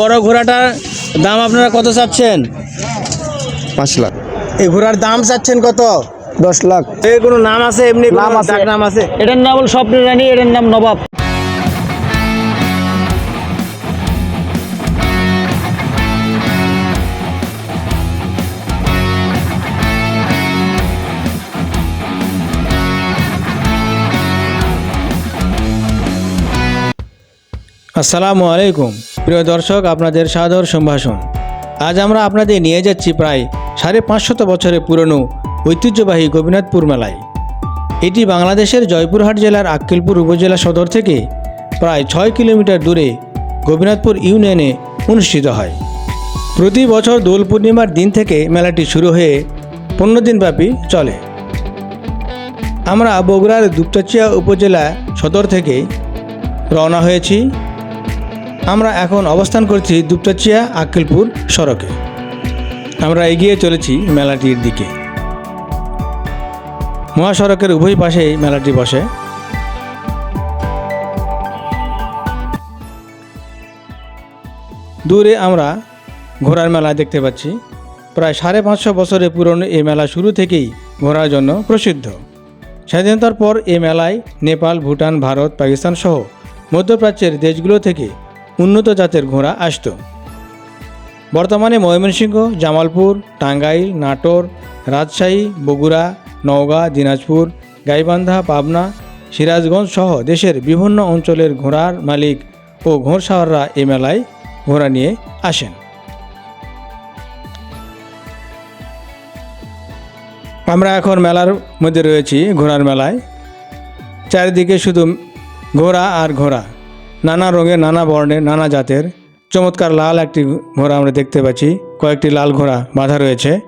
বড় ঘোড়াটার দাম আপনারা কত চাচ্ছেন? পাঁচ লাখ। এই ঘোড়ার দাম চাচ্ছেন কত? দশ লাখ। এর কোনো নাম আছে? এমনি কোনো নাম আছে। নাম আছে? এটার নাম হল স্বপ্নের রানী এটার নাম নবাব। আসসালামু আলাইকুম। প্রিয় দর্শক, আপনাদের সাদর সম্ভাষণ। আজ আমরা আপনাদের নিয়ে যাচ্ছি প্রায় সাড়ে পাঁচশত বছরের পুরনো ঐতিহ্যবাহী গোপীনাথপুর মেলায়। এটি বাংলাদেশের জয়পুরহাট জেলার আক্কেলপুর উপজেলা সদর থেকে প্রায় ছয় কিলোমিটার দূরে গোপীনাথপুর ইউনিয়নে অনুষ্ঠিত হয়। প্রতি বছর দোল পূর্ণিমার দিন থেকে মেলাটি শুরু হয়ে পনেরো দিনব্যাপী চলে। আমরা বগুড়ার দুপচাচিয়া উপজেলা সদর থেকে রওনা হয়েছি। আমরা এখন অবস্থান করছি দুপচাচিয়া আক্কেলপুর সড়কে। আমরা এগিয়ে চলেছি মেলাটির দিকে। মহাসড়কের উভয় পাশেই মেলাটি বসে। দূরে আমরা ঘোড়ার মেলা দেখতে পাচ্ছি। প্রায় সাড়ে পাঁচশো বছরের পুরনো এই মেলা শুরু থেকেই ঘোড়ার জন্য প্রসিদ্ধ। স্বাধীনতার পর এই মেলায় নেপাল, ভুটান, ভারত, পাকিস্তান সহ মধ্যপ্রাচ্যের দেশগুলো থেকে উন্নত জাতের ঘোড়া আসত। বর্তমানে ময়মনসিংহ, জামালপুর, টাঙ্গাইল, নাটোর, রাজশাহী, বগুড়া, নওগাঁ, দিনাজপুর, গাইবান্ধা, পাবনা, সিরাজগঞ্জ সহ দেশের বিভিন্ন অঞ্চলের ঘোড়ার মালিক ও ঘোড়সাওয়াররা এই মেলায় ঘোড়া নিয়ে আসেন। আমরা এখন মেলার মধ্যে রয়েছি ঘোড়ার মেলায়। চারিদিকে শুধু ঘোড়া আর ঘোড়া। নানা রঙের নানা বর্ণের নানা জাতের চমৎকার লাল একটি ঘোড়া আমরা দেখতে পাচ্ছি। কয়েকটি লাল ঘোড়া বাঁধা রয়েছে।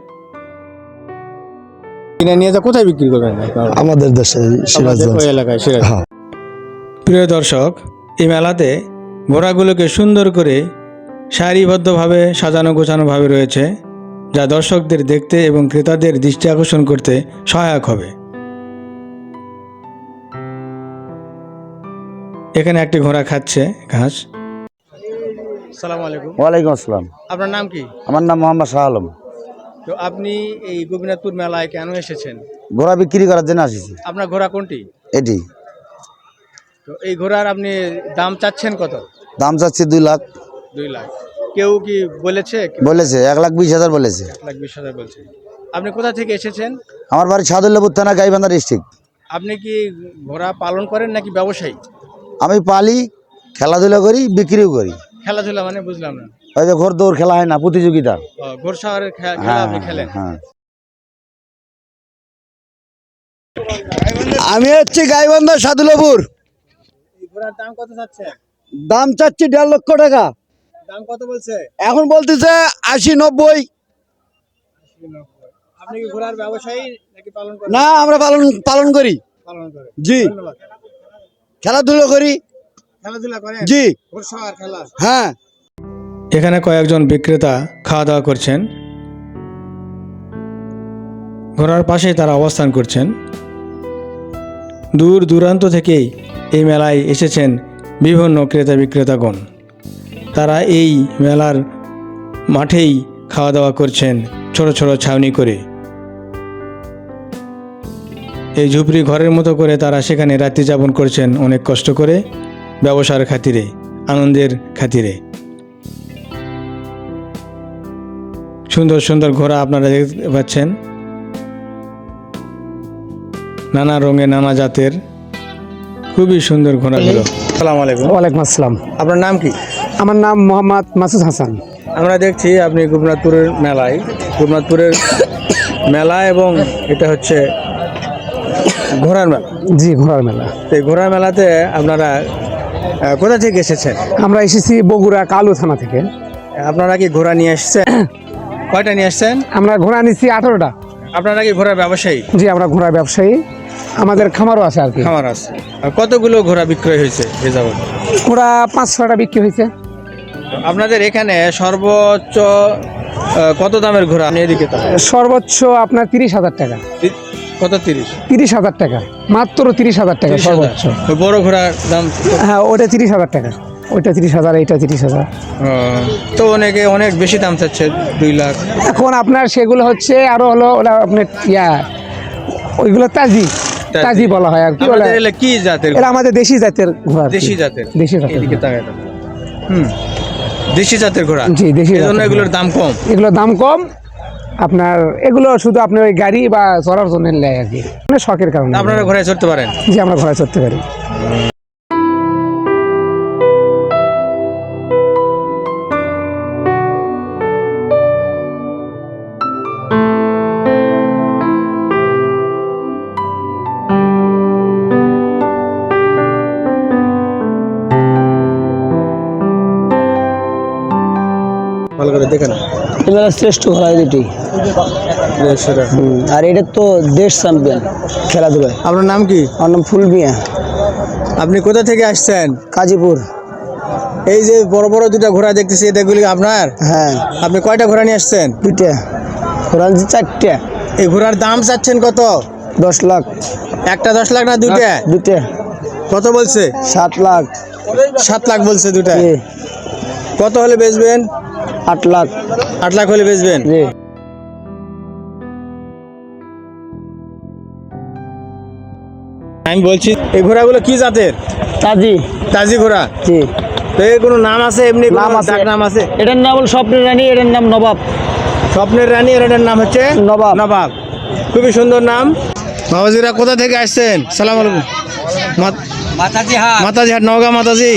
কিনে নিয়ে যা কোথায় বিক্রি করবেন? আমাদের দেশে সিরাজগঞ্জ এলাকায় সিরাজ। হ্যাঁ। প্রিয় দর্শক এই মেলাতে ঘোড়াগুলোকে সুন্দর করে সারিবদ্ধভাবে সাজানো গোছানোভাবে রয়েছে যা দর্শকদের দেখতে এবং ক্রেতাদের দৃষ্টি আকর্ষণ করতে সহায়ক হবে। এখানে একটি ঘোড়া খাচ্ছে ঘাস। সালাম আলাইকুম ওয়ালাইকুম আসসালাম। আপনার নাম কি? আমার নাম মোহাম্মদ শাহ আলম। তো আপনি এই গোপীনাথপুর মেলায় কেন এসেছেন? ঘোড়া বিক্রি করার জন্য আসেছি। আপনার ঘোড়া কোনটি? এটি। তো এই ঘোড়ার আপনি দাম চাচ্ছেন কত? দাম চাচ্ছি দুই লাখ। দুই লাখ। কেউ কি বলেছে? বলেছে এক লাখ বিশ হাজার বলেছে। এক লাখ বিশ হাজার বলছে। আপনি কোথা থেকে এসেছেন? আমার বাড়ি সাদুল্লাপুর থানা গাইবান্ধা ডিস্ট্রিক্ট। আপনি কি ঘোড়া পালন করেন নাকি ব্যবসায়ী? আমি পালি খেলাধুলা করি বিক্রিও করি। খেলাধুলা মানে বুঝলাম না। ওই যে ঘোর দৌড় খেলা হয় না প্রতিযোগিতা। খে- খেলা হ্যাঁ আপনি খেলেন? হ্যাঁ। আমি হচ্ছি গাইবান্ধা সাদুল্লাপুর এই দাম কত চাচ্ছে? দাম চাচ্ছি দেড় লক্ষ টাকা। দাম কত বলছে? এখন বলতেছে আশি নব্বই। না আমরা পালন পালন করি। পালন জি। ধন্যবাদ। খেলাধুলো করি। খেলাধুলা করেন? জি। খেলা। হ্যাঁ। এখানে কয়েকজন বিক্রেতা খাওয়া দাওয়া করছেন। ঘোড়ার পাশে তারা অবস্থান করছেন। দূর দূরান্ত থেকেই এই মেলায় এসেছেন বিভিন্ন ক্রেতা বিক্রেতাগণ। তারা এই মেলার মাঠেই খাওয়া দাওয়া করছেন ছোট ছোট ছাউনি করে। এই ঝুপড়ি ঘরের মতো করে তারা সেখানে রাত্রি যাপন করছেন অনেক কষ্ট করে ব্যবসার খাতিরে আনন্দের খাতিরে। সুন্দর সুন্দর ঘোড়া আপনারা দেখতে পাচ্ছেন। নানা রঙের নানা জাতের খুবই সুন্দর ঘোড়াগুলো সালাম আলাইকুম। ওয়ালাইকুম আসসালাম। আপনার নাম কি? আমার নাম মোহাম্মদ মাসুদ হাসান। আমরা দেখছি আপনি গোপনাথপুরের মেলায় গোপনাথপুরের মেলা এবং এটা হচ্ছে ঘোড়ার মেলা? জি ঘোড়ার মেলা। এই ঘোড়ার মেলাতে আপনারা কোথা থেকে এসেছেন? আমরা এসেছি বগুড়া কালু থানা থেকে। আপনারা কি ঘোড়া নিয়ে এসেছেন? কয়টা নিয়ে আসছেন আমরা ঘোড়া নিচ্ছি আঠারোটা। আপনারা কি ঘোড়ার ব্যবসায়ী? জি আমরা ঘোড়া ব্যবসায়ী। আমাদের খামারও আছে আর কি। খামার আছে। কতগুলো ঘোড়া বিক্রয় হয়েছে এ যাবৎ? ঘোড়া পাঁচ ছটা বিক্রি হয়েছে। আপনাদের এখানে সর্বোচ্চ কত দামের ঘোড়া? এদিকে সর্বোচ্চ আপনার তিরিশ হাজার টাকা। কত? তিরিশ। তিরিশ হাজার টাকা। মাত্র তিরিশ হাজার টাকা সর্বোচ্চ। বড় ঘোড়ার দাম হ্যাঁ ওটা তিরিশ হাজার টাকা। ওইটা তিরিশ হাজার এইটা তিরিশ হাজার। তো অনেকে অনেক বেশি দাম চাচ্ছে দুই লাখ। এখন আপনার সেগুলো হচ্ছে আরও হলো আপনার ইয়া ওইগুলো তাজি। তাজি। বলা হয় আর কি জাতের এটা আমাদের দেশি জাতের ঘোড়া দেশি জাতের। দেশি। হুম। দেশি জাতের ঘোড়া। জি, দেশি এগুলোর দাম কম। এগুলোর দাম কম। আপনার এগুলো শুধু আপনার ওই গাড়ি বা চড়ার জন্য নেয় আর কি। মানে শখের কারণে। আপনারা ঘোড়ায় চড়তে পারেন? যে আমরা ঘোড়া চড়তে পারি। ভালো করে দেখেন। এবার শ্রেষ্ঠ ঘোড়া দুটি। আর এটা তো দেশ চ্যাম্পিয়ন খেলাধুলায়। আপনার নাম কি? আমার নাম ফুলবিয়া। আপনি কোথা থেকে আসছেন? কাজীপুর। এই যে বড় বড় দুটা ঘোড়া দেখতেছি এটাগুলি আপনার? হ্যাঁ। আপনি কয়টা ঘোড়া নিয়ে আসছেন? দুইটা। ঘোড়া চারটে। এই ঘোড়ার দাম চাচ্ছেন কত? দশ লাখ। একটা দশ লাখ না দুইটা? দুইটা। কত বলছে? সাত লাখ। সাত লাখ বলছে দুটা কত হলে বেচবেন? আট লাখ। আট লাখ হলে বেচবেন? জি। আমি বলছি এই ঘোড়াগুলো কি জাতের? তাজি। তাজি ঘোড়া? জি। তো এর কোনো নাম আছে? এমনি নাম আছে। ডাক নাম আছে? এটার নাম হল স্বপ্নের রানী এটার নাম নবাব। স্বপ্নের রানী এটার নাম হচ্ছে নবাব। নবাব। খুবই সুন্দর নাম। বাবাজিরা কোথা থেকে আসছেন? সালাম আলাইকুম। মাতাজি হ্যাঁ মাতাজি হাট নওগাঁ মাতাজি।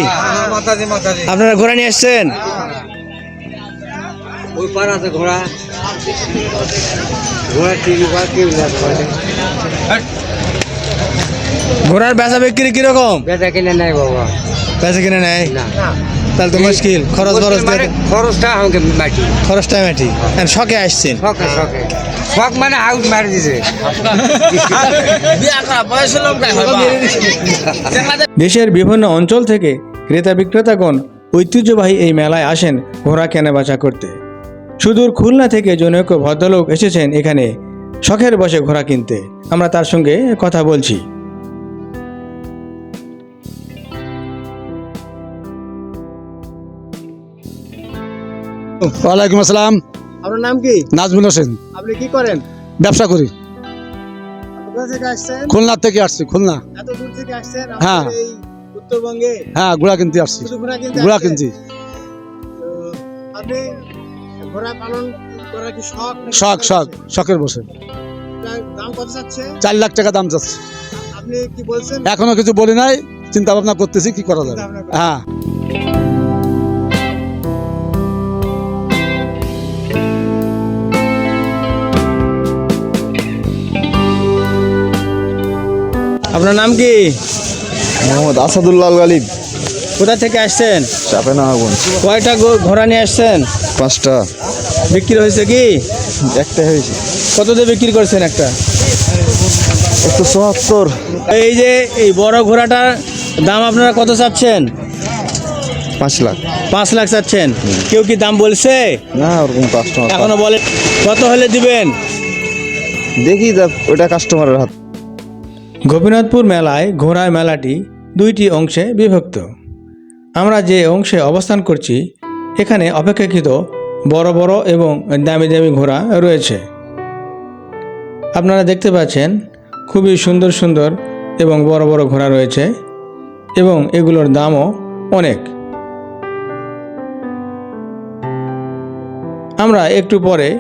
আপনারা ঘোড়া নিয়ে আসছেন? ওই পার আছে ঘোড়া। ঘোড়া টিভি পার কেউ ঘোড়ার বেচা বিক্রি কীরকম? বেটা কিনে নাই বাবা। বেচা কিনে নেয়? না। তাহলে তো মুশকিল। খরচ খরচ খরচটা আমাকে মাটি। খরচটা মেটি। আর শখে আসছেন। শখে শখে। শখ মানে আউট মারি দিছে। দেশের বিভিন্ন অঞ্চল থেকে ক্রেতা বিক্রেতাগণ ঐতিহ্যবাহী এই মেলায় আসেন ঘোড়া কেনাবেচা করতে। সুদূর খুলনা থেকে জনৈক ভদ্রলোক এসেছেন এখানে। শখের বসে ঘোড়া কিনতে। আমরা তার সঙ্গে কথা বলছি। ওয়ালাইকুম আসসালাম। আপনার নাম কি? নাজমুল হোসেন। আপনি কি করেন? ব্যবসা করি। কোথা থেকে আসছেন? খুলনা থেকে আসছি খুলনা। এত দূর থেকে আসছেন? হ্যাঁ। উত্তরবঙ্গে? হ্যাঁ ঘোড়া কিনতে আসছি। ঘোড়া কিনতে ঘোড়া কিনছি। আপনি ঘোড়া পালন করার কি শখ? শখ শখের শখ শখের বসে। দাম কত চাচ্ছে? চার লাখ টাকা দাম চাচ্ছে। আপনি কি বলছেন? এখনও কিছু বলি নাই চিন্তা ভাবনা করতেছি কি করা যাবে। হ্যাঁ। আপনার নাম কি? মোহাম্মদ আসাদুল্লাহ গালিব। কোথা থেকে আসছেন? চাপেনাগঞ্জ কয়টা গো- ঘোড়া নিয়ে আসছেন? পাঁচটা। বিক্রি হয়েছে কি? একটা হয়েছে। কত দিয়ে বিক্রি করছেন একটা? একশো চুয়াত্তর। এই যে এই বড় ঘোড়াটার দাম আপনারা কত চাচ্ছেন? পাঁচ লাখ। পাঁচ লাখ চাচ্ছেন। কেউ কি দাম বলছে? না ওরকম কাস্টমার এখনও বলে কত হলে দিবেন? দেখি ওটা কাস্টমারের হাত। গোপীনাথপুর মেলায় ঘোড়ার মেলাটি দুইটি অংশে বিভক্ত। আমরা যে অংশে অবস্থান করছি এখানে অপেক্ষাকৃত বড় বড় এবং দামি দামি ঘোড়া রয়েছে। আপনারা দেখতে পাচ্ছেন খুবই সুন্দর সুন্দর এবং বড় বড় ঘোড়া রয়েছে এবং এগুলোর দামও অনেক। আমরা একটু পরে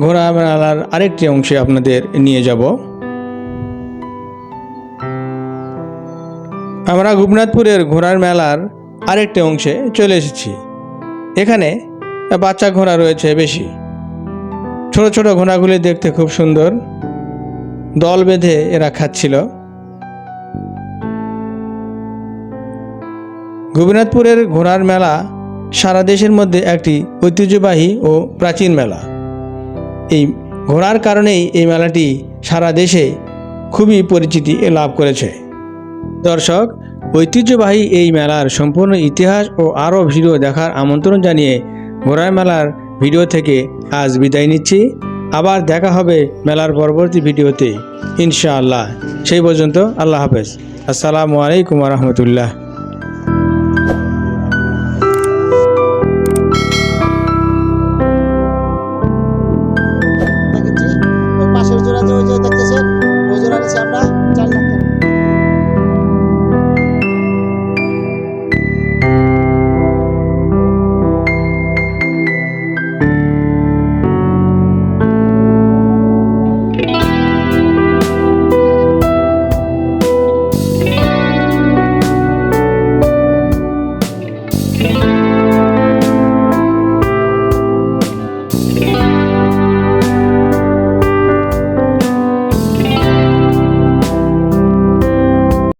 ঘোড়া মেলার আরেকটি অংশে আপনাদের নিয়ে যাব। আমরা গোপীনাথপুরের ঘোড়ার মেলার আরেকটি অংশে চলে এসেছি। এখানে বাচ্চা ঘোড়া রয়েছে বেশি। ছোট ছোট ঘোড়াগুলি দেখতে খুব সুন্দর। দল বেঁধে এরা খাচ্ছিল। গোপীনাথপুরের ঘোড়ার মেলা সারা দেশের মধ্যে একটি ঐতিহ্যবাহী ও প্রাচীন মেলা। এই ঘোড়ার কারণেই এই মেলাটি সারা দেশে খুবই পরিচিতি লাভ করেছে। দর্শক ঐতিহ্যবাহী এই মেলার সম্পূর্ণ ইতিহাস ও আরও ভিডিও দেখার আমন্ত্রণ জানিয়ে ঘোড়ার মেলার ভিডিও থেকে আজ বিদায় নিচ্ছি। আবার দেখা হবে মেলার পরবর্তী ভিডিওতে। ইনশাআল্লাহ। সেই পর্যন্ত আল্লাহ হাফেজ। আসসালামু আলাইকুম রহমতুল্লাহ।